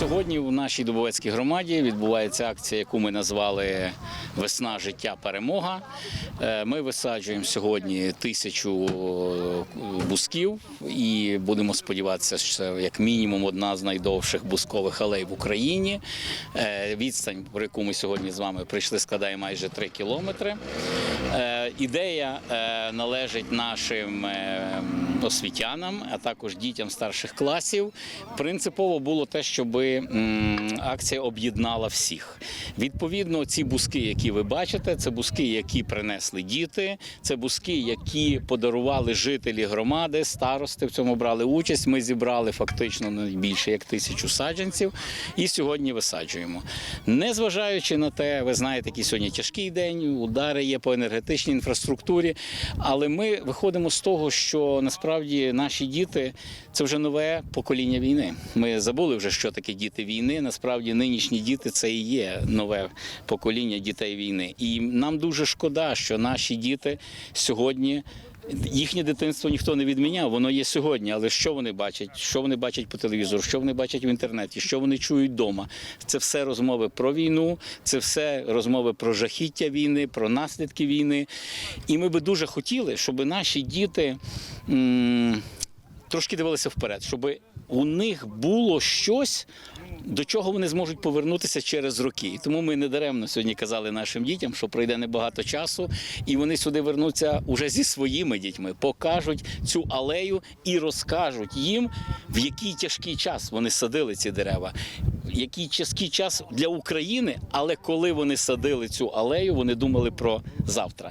Сьогодні у нашій Дубовецькій громаді відбувається акція, яку ми назвали Весна, життя, перемога. Е, Ми висаджуємо сьогодні тисячу е, бусків і будемо сподіватися, що це як мінімум одна з найдовших бускових алей в Україні. Е, Відстань, про яку ми сьогодні з вами прийшли, складає майже 3 кілометри. Ідея належить нашим освітянам, а також дітям старших класів. Принципово було те, акція об'єднала всіх. Відповідно, ці бузки, які ви бачите, це бузки, які принесли діти, це бузки, які подарували жителі громади, старости в цьому брали участь. Ми зібрали фактично не більше як тисячу саджанців і сьогодні висаджуємо. Незважаючи на те, ви знаєте, який сьогодні тяжкий день, удари є по енергетичній інфраструктурі, але ми виходимо з того, що насправді наші діти це вже нове покоління війни. Ми забули вже, що таке діти війни. Насправді нинішні діти це і є нове покоління дітей війни. І нам дуже шкода, що наші діти сьогодні. Їхнє дитинство ніхто не відміняв, воно є сьогодні. Але що вони бачать? Що вони бачать по телевізору, що вони бачать в інтернеті, що вони чують вдома? Це все розмови про війну, це все розмови про жахіття війни, про наслідки війни. І ми би дуже хотіли, щоб наші діти. Трошки дивилися вперед, щоб у них було щось, до чого вони зможуть повернутися через роки. Тому ми недаремно сьогодні казали нашим дітям, що пройде небагато часу, і вони сюди вернуться уже зі своїми дітьми, покажуть цю алею і розкажуть їм, в який тяжкий час вони садили ці дерева. Який тяжкий час для України, але коли вони садили цю алею, вони думали про завтра.